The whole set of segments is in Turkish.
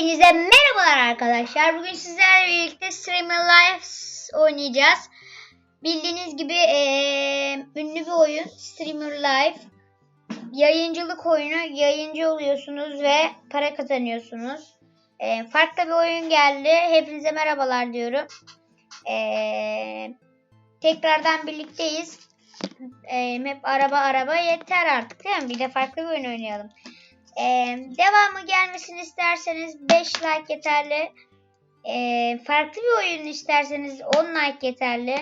Hepinize merhabalar arkadaşlar. Bugün sizlerle birlikte Streamer Lives oynayacağız. Bildiğiniz gibi eee, ünlü bir oyun Streamer Live. Yayıncılık oyunu. Yayıncı oluyorsunuz ve para kazanıyorsunuz. Eee, farklı bir oyun geldi. Hepinize merhabalar diyorum. Eee, tekrardan birlikteyiz. Eee, hep araba araba yeter artık değil mi? Bir de farklı bir oyun oynayalım. Ee, devamı gelmesini isterseniz 5 like yeterli. Ee, farklı bir oyun isterseniz 10 like yeterli.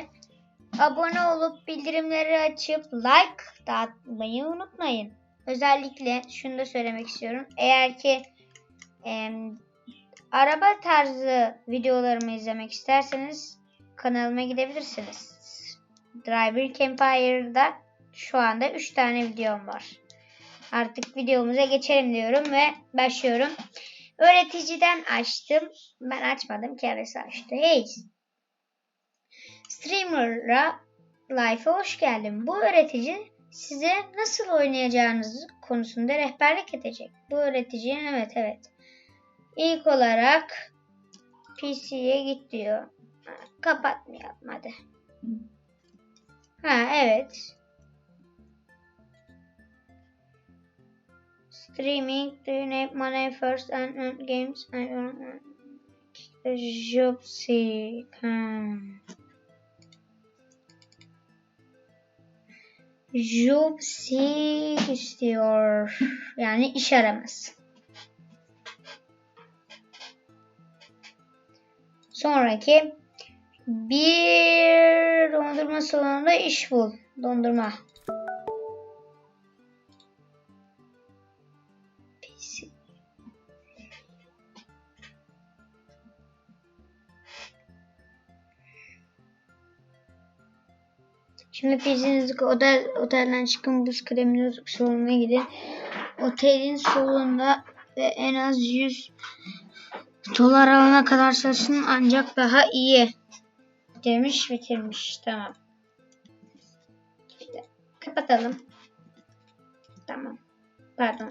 Abone olup bildirimleri açıp like dağıtmayı unutmayın. Özellikle şunu da söylemek istiyorum. Eğer ki e, araba tarzı videolarımı izlemek isterseniz kanalıma gidebilirsiniz. Driver Empire'da şu anda 3 tane videom var. Artık videomuza geçelim diyorum ve başlıyorum. Öğreticiden açtım. Ben açmadım. Kendisi açtı. Hey. Streamer'a Life'a hoş geldin. Bu öğretici size nasıl oynayacağınız konusunda rehberlik edecek. Bu öğretici evet evet. İlk olarak PC'ye git diyor. Ha, Kapatmayalım hadi. Ha evet. You need money first and earn games? I don't know. Job seek. Hmm. Job istiyor. Yani iş araması. Sonraki bir dondurma salonunda iş bul. Dondurma. Şimdi PC'nizdeki otel, otelden çıkın buz kremini sorumuna gidin. Otelin solunda ve en az 100 dolar alana kadar çalışın ancak daha iyi demiş bitirmiş. Tamam. İşte, kapatalım. Tamam. Pardon.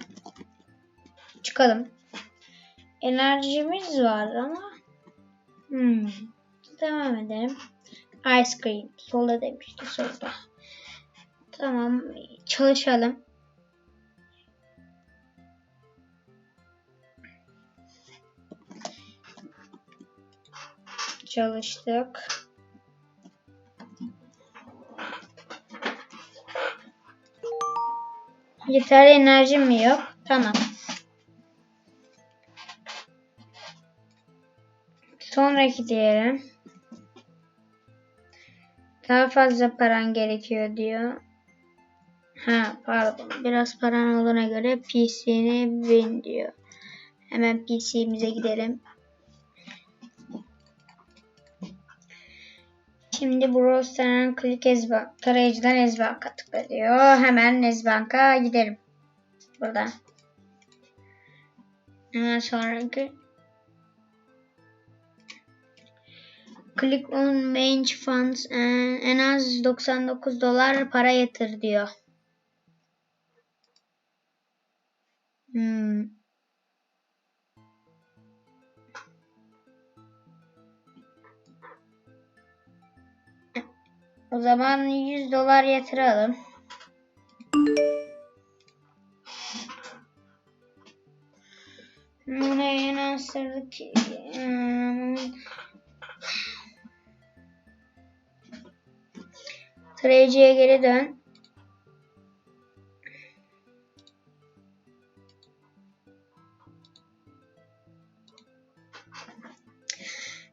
Çıkalım. Enerjimiz var ama. Hmm. Devam edelim. Ice cream. Solda demişti. Solda. Tamam. Çalışalım. Çalıştık. Yeterli enerjim mi yok? Tamam. Sonraki diyelim. Daha fazla paran gerekiyor diyor. Ha pardon. Biraz paran olduğuna göre PC'ni bin diyor. Hemen PC'mize gidelim. Şimdi Browser'ın Click Ezbank tarayıcıdan Ezbank'a tıkla diyor. Hemen Ezbank'a gidelim. Buradan. Hemen sonraki Click on Mange Funds and en az 99 dolar para yatır diyor. Hmm. O zaman 100 dolar yatıralım. Buraya ki? Hmm. Trade'ye geri dön.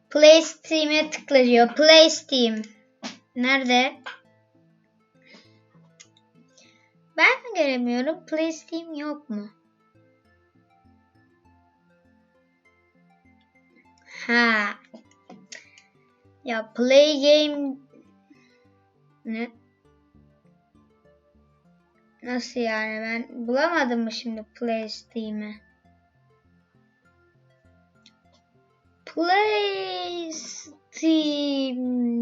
Play Steam'e tıkla diyor. Play Steam. Nerede? Ben mi göremiyorum? Play Steam yok mu? Ha. Ya Play Game ne? Nasıl yani ben bulamadım mı şimdi Play Steam'i? Play Steam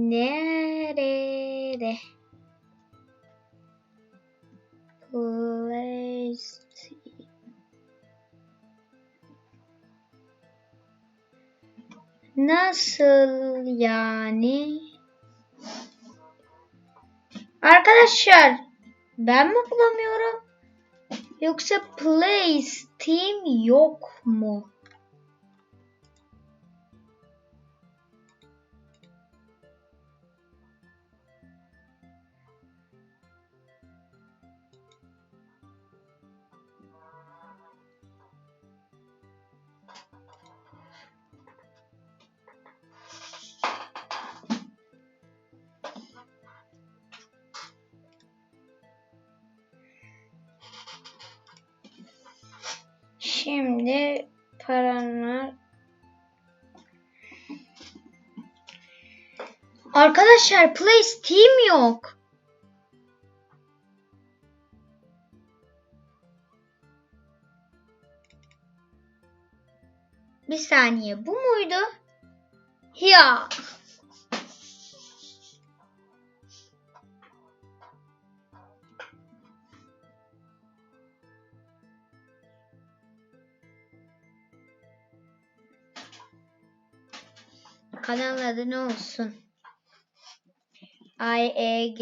nerede? Play Steam. Nasıl yani? Arkadaşlar ben mi bulamıyorum? Yoksa Play Steam yok mu? Şimdi paranlar Arkadaşlar Play Steam yok. Bir saniye bu muydu? Ya. Kanal adı ne olsun? IEG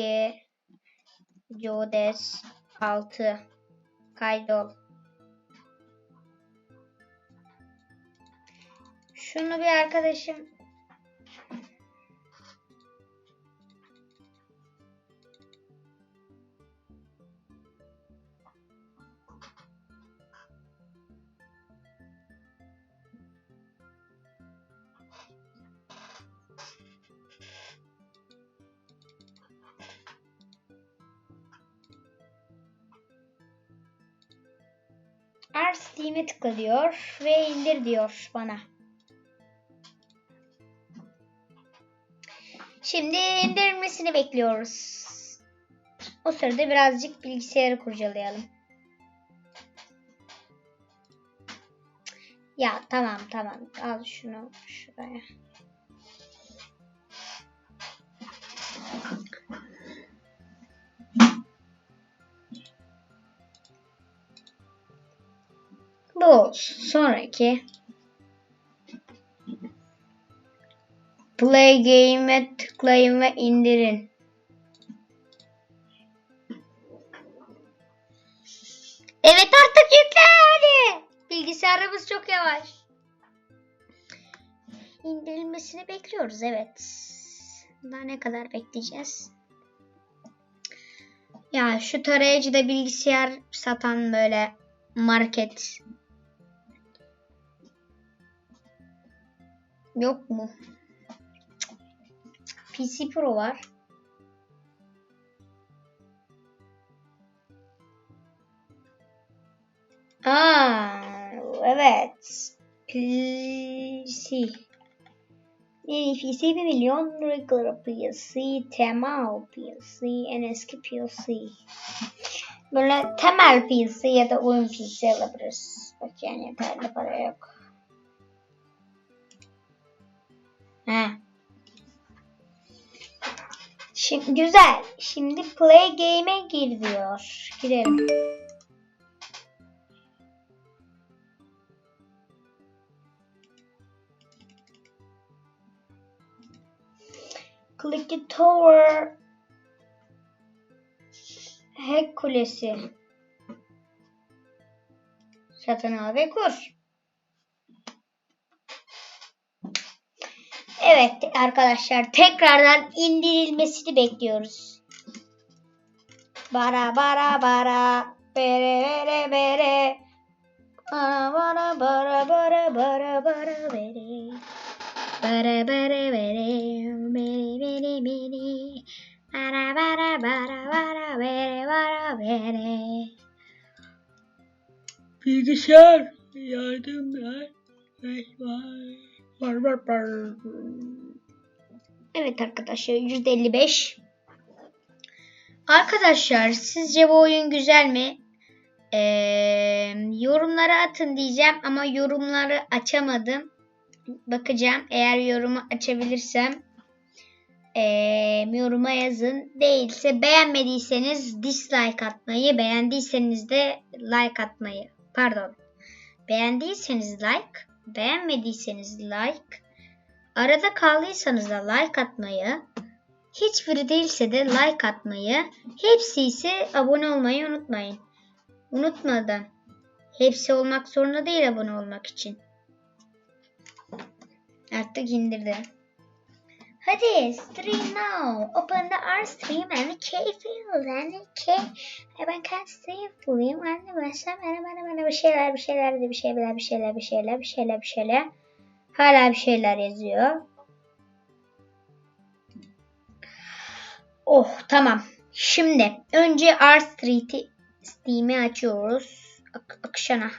Jodes 6 Kaydol. Şunu bir arkadaşım Ar Steam'e tıkla diyor ve indir diyor bana. Şimdi indirilmesini bekliyoruz. O sırada birazcık bilgisayarı kurcalayalım. Ya tamam tamam al şunu şuraya. Bu. Sonraki. Play Game'e tıklayın ve indirin. Evet artık yükle. Bilgisayarımız çok yavaş. İndirilmesini bekliyoruz evet. Daha ne kadar bekleyeceğiz? Ya şu tarayıcıda bilgisayar satan böyle market yok mu? PC Pro var. Aa, evet. PC. Yeni PC 1 milyon regular PC, temel PC, en eski PC. Böyle temel PC ya da oyun PC alabiliriz. Bak yani yeterli para yok. He. Şimdi güzel. Şimdi play game'e gir diyor. Girelim. Click the tower. Hack kulesi. Satın al ve kur. Evet arkadaşlar tekrardan indirilmesini bekliyoruz. Bara bara bara. Bere bere bere. Bara bara bara bara bara bara bere. Bara bara bere bere bere bere. Bara bara bara bara bere bara bere. Bilgisayar yardım ver. Var var var. Evet arkadaşlar %55. Arkadaşlar sizce bu oyun güzel mi? Ee, yorumlara atın diyeceğim ama yorumları açamadım. Bakacağım eğer yorumu açabilirsem ee, yoruma yazın. Değilse beğenmediyseniz dislike atmayı, beğendiyseniz de like atmayı. Pardon. Beğendiyseniz like, beğenmediyseniz like, Arada kaldıysanız da like atmayı, hiçbiri değilse de like atmayı, hepsi ise abone olmayı unutmayın. Unutmadan. Hepsi olmak zorunda değil abone olmak için. Artık indirdi. Hadi stream now. Open the R stream and K field and K. Ben kan stream bulayım. Ben de mesela bana bana bir şeyler bir şeyler bir şeyler bir şeyler bir şeyler bir şeyler bir şeyler. Hala bir şeyler yazıyor. Oh tamam. Şimdi önce R Street'i Steam'i açıyoruz. Ak akış, ana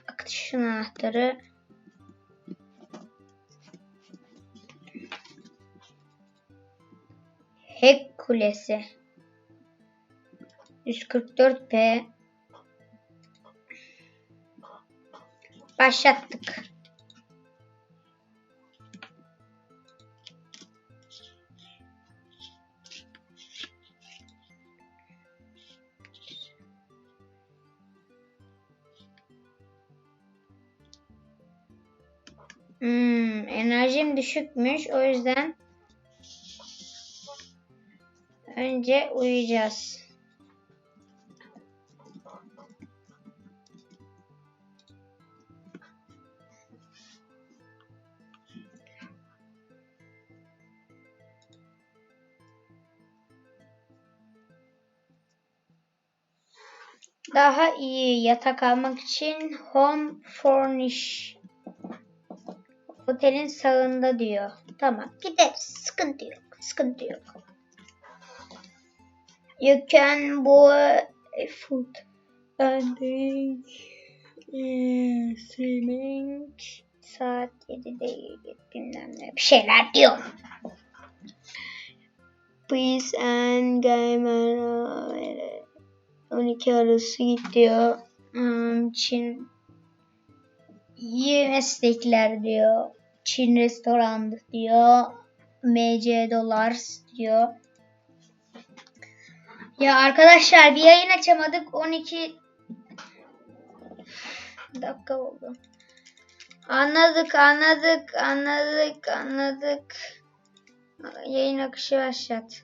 anahtarı. Hack Kulesi. 144p. Başlattık. Hmm, enerjim düşükmüş. O yüzden önce uyuyacağız. Daha iyi yatak almak için Home Furnish Otelin sağında diyor. Tamam gideriz. Sıkıntı yok. Sıkıntı yok. You can buy food and drink eh, streaming saat 7'de bilmem ne bir şeyler diyor. Please and gamer 12 arası git diyor. Hmm, Çin iyi meslekler diyor. Çin restoran diyor. MC dolar diyor. Ya arkadaşlar bir yayın açamadık. 12 dakika oldu. Anladık, anladık, anladık, anladık. Yayın akışı başlat.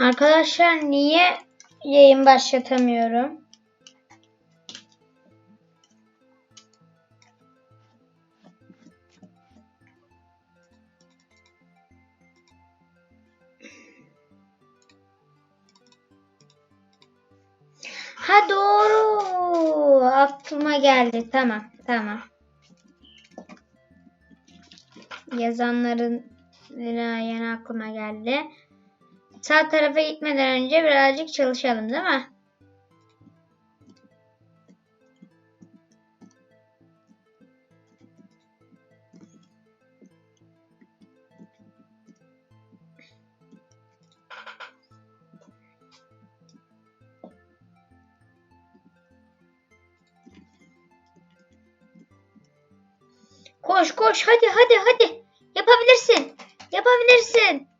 Arkadaşlar niye yayın başlatamıyorum? Ha doğru. Aklıma geldi. Tamam, tamam. Yazanların yine aklıma geldi. Sağ tarafa gitmeden önce birazcık çalışalım değil mi? Koş koş hadi hadi hadi. Yapabilirsin. Yapabilirsin.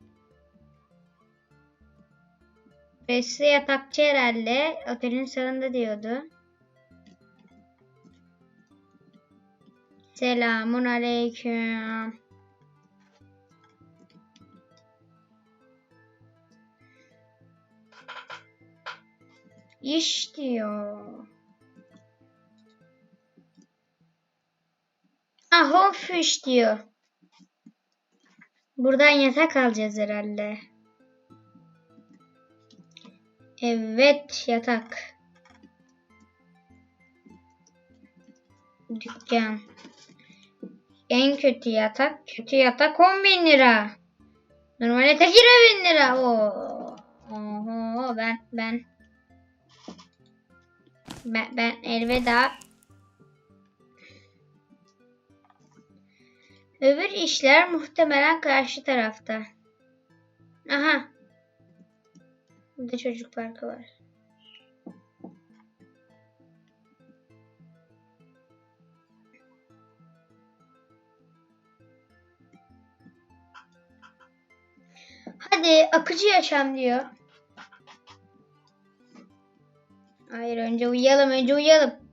Besli yatakçı herhalde. Otelin sağında diyordu. Selamun aleyküm. İş diyor. Ah hofiş diyor. Buradan yatak alacağız herhalde. Evet yatak. Dükkan. En kötü yatak. Kötü yatak 10 bin lira. Normal yatak 20 bin lira. Oo. Oho ben ben ben, ben elveda. Öbür işler muhtemelen karşı tarafta. Aha. Burada çocuk parkı var. Hadi akıcı yaşam diyor. Hayır önce uyuyalım önce uyuyalım.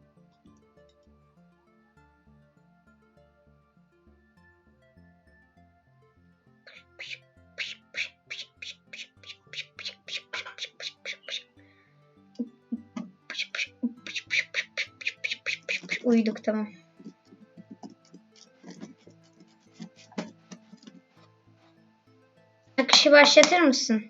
Uyuduk tamam. Akışı başlatır mısın?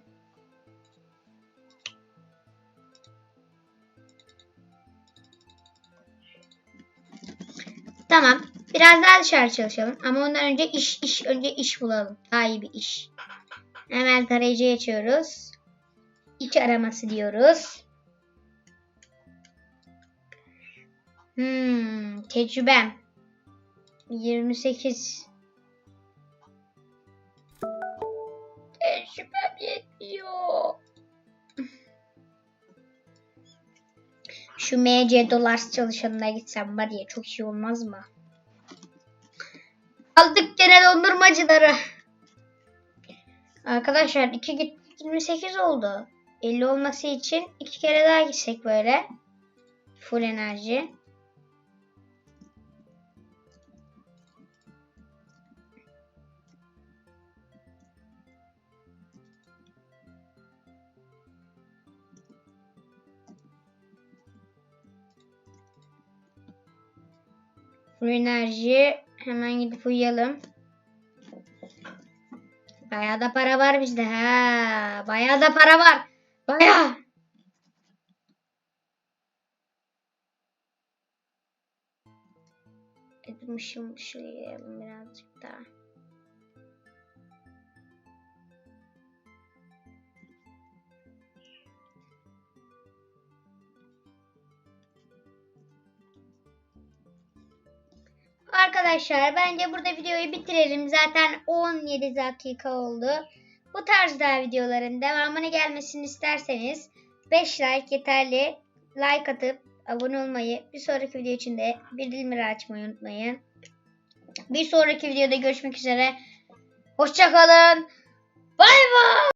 Tamam. Biraz daha dışarı çalışalım. Ama ondan önce iş iş önce iş bulalım. Daha iyi bir iş. Hemen tarayıcı açıyoruz. İç araması diyoruz. Hmm, tecrübem. 28. Tecrübem yetmiyor. Şu MC Dollars çalışanına gitsem var ya çok iyi olmaz mı? Aldık gene dondurmacıları. Arkadaşlar 2 gittik 28 oldu. 50 olması için iki kere daha gitsek böyle. Full enerji. Full enerji. Hemen gidip uyuyalım. Bayağı da para var bizde. Ha, bayağı da para var. Bayağı. Mışıl yiyelim birazcık daha. Arkadaşlar bence burada videoyu bitirelim. Zaten 17 dakika oldu. Bu tarz daha videoların devamını gelmesini isterseniz 5 like yeterli. Like atıp abone olmayı, bir sonraki video için de bildirimleri açmayı unutmayın. Bir sonraki videoda görüşmek üzere. Hoşçakalın. Bay bay.